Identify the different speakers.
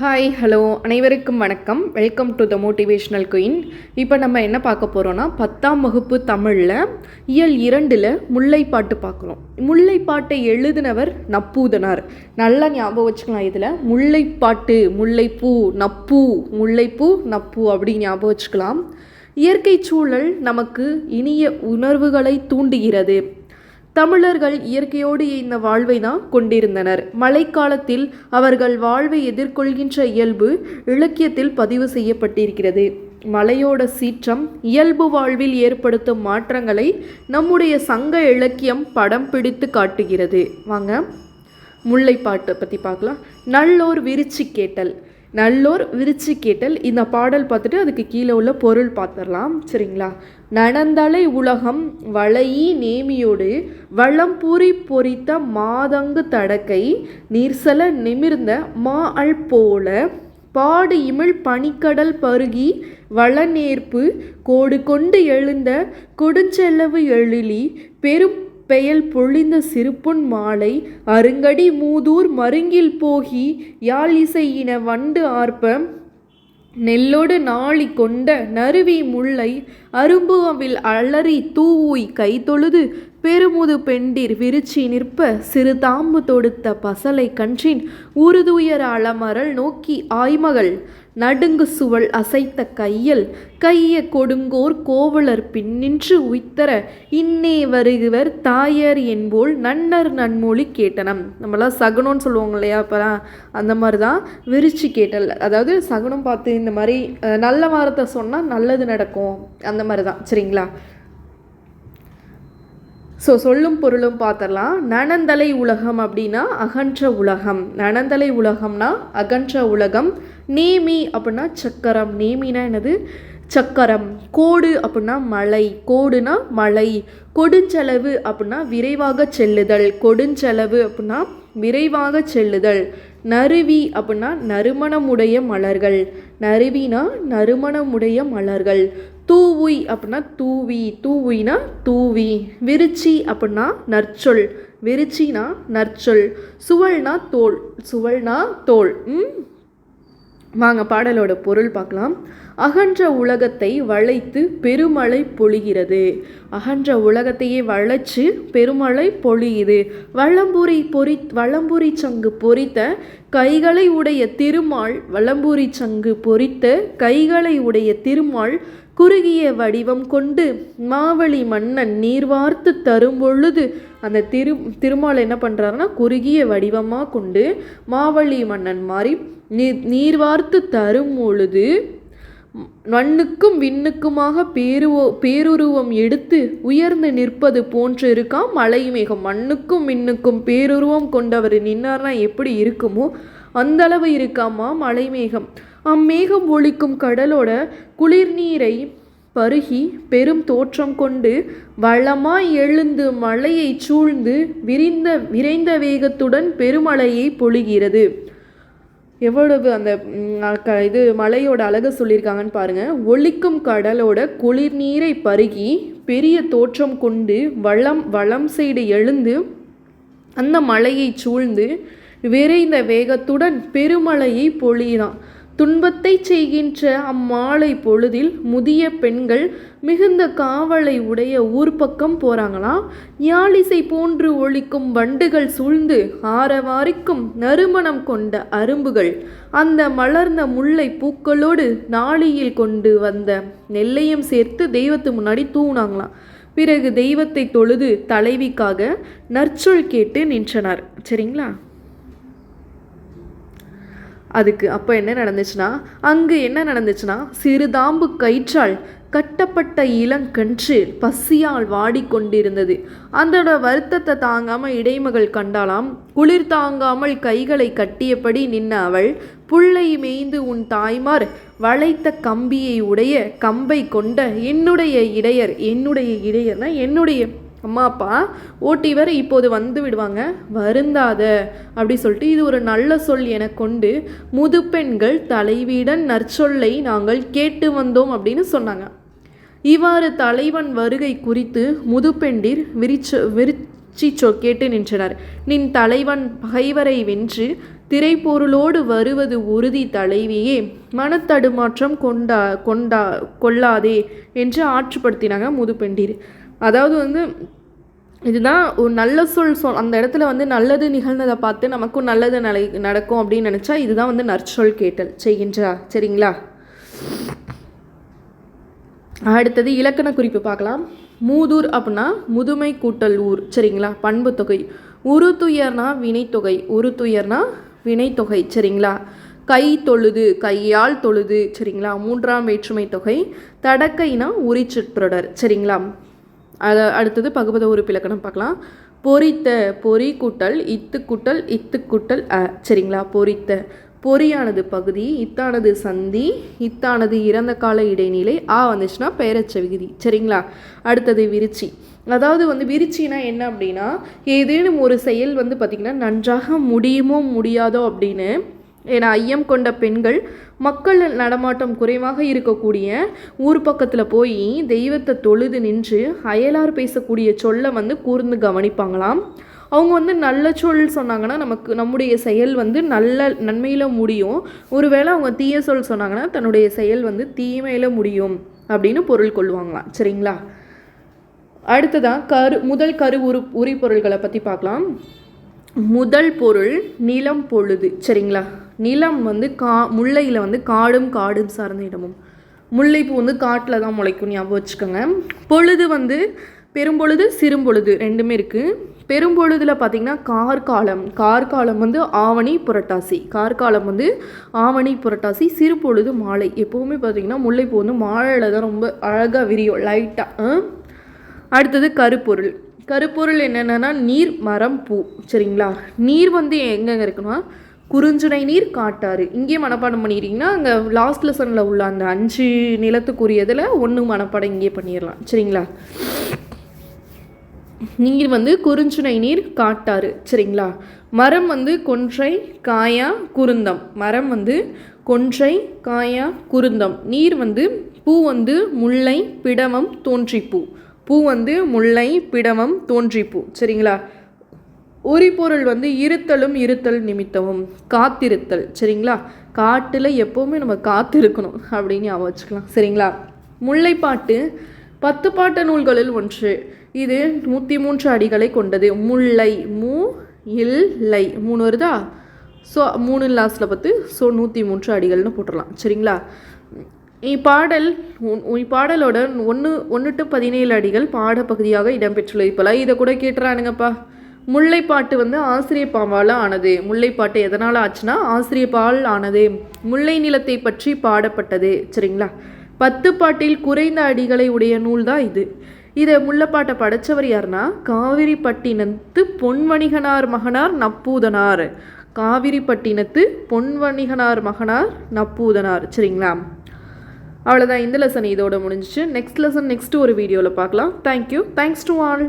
Speaker 1: Hi hello அனைவருக்கும் வணக்கம். Welcome to the motivational queen இப்போ நம்ம என்ன பார்க்க போகிறோன்னா பத்தாம் வகுப்பு தமிழில் இயல் இரண்டில் முல்லைப்பாட்டு பார்க்குறோம். முல்லைப்பாட்டை எழுதினவர் நப்பூதனார். நல்லா ஞாபகம் வச்சுக்கலாம் இதில். முல்லைப்பாட்டு முல்லைப்பூ நப்பூ முல்லைப்பூ நப்பூ அப்படி ஞாபகம் வச்சுக்கலாம். இயற்கை சூழல் நமக்கு இனிய உணர்வுகளை தூண்டுகிறது. தமிழர்கள் இயற்கையோடு இந்த வாழ்வை தான் கொண்டிருந்தனர். மழைக்காலத்தில் அவர்கள் வாழ்வை எதிர்கொள்கின்ற இயல்பு இலக்கியத்தில் பதிவு செய்யப்பட்டிருக்கிறது. மலையோட சீற்றம் இயல்பு வாழ்வில் ஏற்படுத்தும் மாற்றங்களை நம்முடைய சங்க இலக்கியம் படம் பிடித்து காட்டுகிறது. வாங்க முல்லைப்பாட்டை பற்றி பார்க்கலாம். நல்லோர் விரிச்சி கேட்டல். நல்லோர் விரிச்சு கேட்டல். இந்த பாடல் பார்த்துட்டு அதுக்கு கீழே உள்ள பொருள் பார்த்துடலாம். சரிங்களா? நடந்தலை உலகம் வளையி நேமியோடு வளம்பூரி பொறித்த மாதங்கு தடக்கை நீர்சல நிமிர்ந்த மா அல் போல பாடு இமிழ் பனிக்கடல் பருகி வளநேர்ப்பு கோடு கொண்டு எழுந்த கொடுஞ்செலவு எழிலி பெரும் பெயல் பொழிந்த சிறுபொன் மாலை அருங்கடி மூதூர் மருங்கில் போகி யாழ் இசையின வண்டு ஆர்ப்ப நெல்லோடு நாளி கொண்ட நறுவி முல்லை அரும்புவில் அலறி தூவுய் கை தொழுது பெருமுது பெண்டிர் விரிச்சி நிற்ப சிறு தாம்பு தொடுத்த பசலை கன்றின் உருதுயர அளமரல் நோக்கி ஆய்மகள். நடுங்கு சுவள் அசைத்த கையல் கைய கொடுங்கோர் கோவலர் பின்னின்று உய்த்தர இன்னே வருகுவர் தாயர் என்போல் நன்னர் நன்மொழி கேட்டனம். நம்மளாம் சகுனம்னு சொல்லுவாங்க இல்லையா அப்போலாம் அந்த மாதிரி தான் விரிச்சு கேட்டல். அதாவது சகுனம் பார்த்து இந்த மாதிரி நல்ல வாரத்தை சொன்னால் நல்லது நடக்கும். அந்த மாதிரி தான் சரிங்களா? ஸோ சொல்லும் பொருளும் பார்த்துடலாம் நனந்தலை உலகம் அப்படின்னா அகன்ற உலகம். நனந்தலை உலகம்னா அகன்ற உலகம். நேமி அப்படின்னா சக்கரம். நேமினா என்னது? சக்கரம். கோடு அப்படின்னா மலை. கோடுனா மலை. கொடுஞ்செலவு அப்படின்னா விரைவாக செல்லுதல். கொடுஞ்செலவு அப்படின்னா விரைவாக செல்லுதல். நறுவி அப்படின்னா நறுமணமுடைய மலர்கள். நறுவினா நறுமணமுடைய மலர்கள். தூவுய் அப்படின்னா தூவி. தூவுய்னா தூவி. விருச்சி அப்படின்னா நற்சொல். விருச்சினா நற்சொல். சுவல்னா தோல். சுவல்னா தோல். ம்? வாங்க பாடலோட பொருள் பார்க்கலாம். அகன்ற உலகத்தை வளைத்து பெருமழை பொழிகிறது. அகன்ற உலகத்தையே வளைச்சு பெருமழை பொழியுது. வள்ளம்பூரி பொறி வள்ளம்பூரி சங்கு பொறித்த கைகளை உடைய திருமால் வள்ளம்பூரி சங்கு பொறித்த கைகளை உடைய திருமால் குறுகிய வடிவம் கொண்டு மாவழி மன்னன் நீர்வார்த்து தரும் பொழுது அந்த திரு திருமால் என்ன பண்ணுறாருன்னா குறுகிய வடிவமாக கொண்டு மாவழி மன்னன் மாதிரி நீர் வார்த்து தரும் பொழுது மண்ணுக்கும் விண்ணுக்குமாக பேருவோ பேருருவம் எடுத்து உயர்ந்து நிற்பது போன்று இருக்காம் மலை மேகம். மண்ணுக்கும் விண்ணுக்கும் பேருருவம் கொண்டவர் நின்னார்னா எப்படி இருக்குமோ? அந்தளவு இருக்காமா? மலை மேகம். அம்மேகம் ஒழிக்கும் கடலோட குளிர்நீரை பருகி பெரும் தோற்றம் கொண்டு வளமாய் எழுந்து மலையை சூழ்ந்து விரிந்த விரைந்த வேகத்துடன் பெருமழையை பொழிகிறது. எவ்வளவு அந்த க- இது மலையோட அழகு சொல்லியிருக்காங்கன்னு பாருங்க. ஒழிக்கும் கடலோட குளிர் நீரை பருகி பெரிய தோற்றம் கொண்டு வளம் வளம் சைடு எழுந்து அந்த மலையை சூழ்ந்து விரைந்த வேகத்துடன் பெருமழையை பொழியினான். துன்பத்தை செய்கின்ற அம்மாலை பொழுதில் முதிய பெண்கள் மிகுந்த காவலை உடைய ஊர் பக்கம் போறாங்களாம் யாழிசை போன்று ஒழிக்கும் வண்டுகள் சூழ்ந்து ஆரவாரிக்கும் நறுமணம் கொண்ட அரும்புகள். அந்த மலர்ந்த முல்லை பூக்களோடு நாளியில் கொண்டு வந்த நெல்லையும் சேர்த்து தெய்வத்து முன்னாடி தூணாங்களாம் பிறகு தெய்வத்தை தொழுது தலைவிக்காக நற்சொல் கேட்டு நின்றனர். சரிங்களா? அதுக்கு அப்போ என்ன நடந்துச்சுன்னா அங்கு என்ன நடந்துச்சுன்னா சிறுதாம்பு கயிற்றால் கட்டப்பட்ட இளங்கன்று பசியால் வாடிக்கொண்டிருந்தது. அதோட வருத்தத்தை தாங்காமல் இடைமகள் கண்டாலாம் குளிர் தாங்காமல் கைகளை கட்டியபடி நின்ன அவள் புள்ளை மேய்ந்து உன் தாய்மார் வளைத்த கம்பியை உடைய கம்பை கொண்ட என்னுடைய இடையர் என்னுடைய இடையர்னா என்னுடைய அம்மா அப்பா ஓட்டிவர் இப்போது வந்து விடுவாங்க. வருந்தாத அப்படி சொல்லிட்டு இது ஒரு நல்ல சொல் என கொண்டு முதுப்பெண்கள் தலைவீடன் நற்சொல்லை நாங்கள் கேட்டு வந்தோம் அப்படின்னு சொன்னாங்க. இவ்வாறு தலைவன் வருகை குறித்து முதுப்பெண்டிர் விரிச்ச விரிச்சி சொ கேட்டு நின்றனர். நின் தலைவன் பகைவரை வென்று திரைப்பொருளோடு வருவது உறுதி தலைவியே மனத்தடுமாற்றம் கொண்டா கொண்டா கொள்ளாதே என்று ஆற்றுப்படுத்தினாங்க முதுபெண்டீர் அதாவது வந்து இதுதான் ஒரு நல்ல சொல் சொல். அந்த இடத்துல வந்து நல்லது நிகழ்ந்ததை பார்த்து நமக்கும் நல்லது நலை நடக்கும் அப்படின்னு நினச்சா இதுதான் வந்து நற்சொல் கேட்டல். செய்கின்றா? சரிங்களா? அடுத்தது இலக்கண குறிப்பு பார்க்கலாம். மூதூர் அப்படின்னா முதுமை கூட்டல் ஊர். சரிங்களா? பண்பு தொகை. உரு துயர்னா வினைத்தொகை உரு துயர்னா வினைத்தொகை சரிங்களா? கை தொழுது கையால் தொழுது. சரிங்களா? மூன்றாம் வேற்றுமை தொகை. தடக்கைனா உரிச்சுற்றொடர். சரிங்களா? அதை அடுத்தது பகுபத உறுப்பிலக்கணம் பார்க்கலாம். பொறித்த பொறி கூட்டல் இத்து கூட்டல் இத்து கூட்டல் அ சரிங்களா? பொரித்த பொறியானது பகுதி இத்தானது சந்தி இத்தானது இறந்த கால இடைநிலை ஆ வந்துச்சுன்னா பெயரச்ச விகுதி சரிங்களா? அடுத்தது விருச்சி. அதாவது வந்து விருச்சினா என்ன அப்படின்னா ஏதேனும் ஒரு செயல் வந்து பார்த்திங்கன்னா நன்றாக முடியுமோ முடியாதோ அப்படின்னு என ஐயம் கொண்ட பெண்கள் மக்கள் நடமாட்டம் குறைவாக இருக்கக்கூடிய ஊர் பக்கத்தில் போய் தெய்வத்தை தொழுது நின்று அயலார் பேசக்கூடிய சொல்லை வந்து கூர்ந்து கவனிப்பாங்களாம். அவங்க வந்து நல்ல சொல் சொன்னாங்கன்னா நமக்கு நம்முடைய செயல் வந்து நல்ல நன்மையில் முடியும். ஒருவேளை அவங்க தீய சொல் சொன்னாங்கன்னா தன்னுடைய செயல் வந்து தீமையில் முடியும் அப்படின்னு பொருள் கொள்வாங்களாம். சரிங்களா? அடுத்ததான் கரு முதல் கரு உரு உரிப்பொருள்களை பற்றி பார்க்கலாம். முதல் பொருள் நிலம் பொழுது. சரிங்களா? நிலம் வந்து கா முல்லையில் வந்து காடும் காடும் சார்ந்த இடமும். முல்லைப்பூ வந்து காட்டில் தான் முளைக்கும் ஞாபகம் வச்சுக்கோங்க. பொழுது வந்து பெரும்பொழுது சிறும்பொழுது ரெண்டுமே இருக்குது பெரும்பொழுதில் பார்த்திங்கன்னா கார்காலம். கார்காலம் வந்து ஆவணி புரட்டாசி. கார்காலம் வந்து ஆவணி புரட்டாசி சிறுபொழுது மாலை. எப்போவுமே பார்த்திங்கன்னா முல்லைப்பூ வந்து மாலையில் தான் ரொம்ப அழகாக விரியும் லைட்டாக அடுத்தது கருப்பொருள். கருப்பொருள் என்னென்னா நீர் மரம் பூ. சரிங்களா? நீர் வந்து எங்கெங்கே இருக்குன்னா குறிஞ்சுனை நீர் காட்டாறு. இங்கேயே மனப்பாடம் பண்ணிடுறீங்கன்னா அங்கே லாஸ்ட் லெசனில் உள்ள அந்த அஞ்சு நிலத்துக்குரியதில் ஒன்று மனப்பாடம் இங்கேயே பண்ணிடலாம். சரிங்களா? நீர் வந்து குறிஞ்சுனை நீர் காட்டாறு. சரிங்களா? மரம் வந்து கொன்றை காயா குருந்தம். மரம் வந்து கொன்றை காயா குருந்தம். நீர் வந்து பூ வந்து முல்லை பிடமம் தோன்றிப்பூ. பூ வந்து முல்லை பிடமம் தோன்றிப்பூ. சரிங்களா? உரிபொருள் வந்து இருத்தலும் இருத்தல் நிமித்தமும். காத்திருத்தல் சரிங்களா? காட்டில் எப்போவுமே நம்ம காத்திருக்கணும் அப்படின்னு ஞாபகம் வச்சுக்கலாம் சரிங்களா? முல்லைப்பாட்டு பத்து பாட்ட நூல்களில் ஒன்று. இது நூற்றி மூன்று அடிகளை கொண்டது. முல்லை மூ இல் லை. மூணு வருதா? ஸோ மூணு லாஸ்ட்டில் பார்த்து ஸோ நூற்றி மூன்று அடிகள்னு போட்டுடலாம் சரிங்களா? இப்பாடல் இப்பாடலோட ஒன்று ஒன்று டு பதினேழு அடிகள் பாடப்பகுதியாக இடம்பெற்றுள்ளது இப்போலாம் இதை கூட கேட்டுறானுங்கப்பா. முல்லைப்பாட்டு வந்து ஆசிரியப்பாவால் ஆனது. முல்லைப்பாட்டு எதனால் ஆச்சுன்னா ஆசிரியப்பால் ஆனது. முல்லை நிலத்தை பற்றி பாடப்பட்டது. சரிங்களா? பத்து பாட்டில் குறைந்த அடிகளை உடைய நூல் தான் இது. இதை முல்லைப்பாட்டை படைச்சவர் யாருன்னா காவிரிப்பட்டினத்து பொன்வணிகனார் மகனார் நப்பூதனார். காவிரிப்பட்டினத்து பொன்வணிகனார் மகனார் நப்பூதனார். சரிங்களா? அவ்வளோதான் இந்த லெசன் இதோட முடிஞ்சிச்சு. நெக்ஸ்ட் லெசன் நெக்ஸ்ட் ஒரு வீடியோவில் பார்க்கலாம். Thank you thanks to all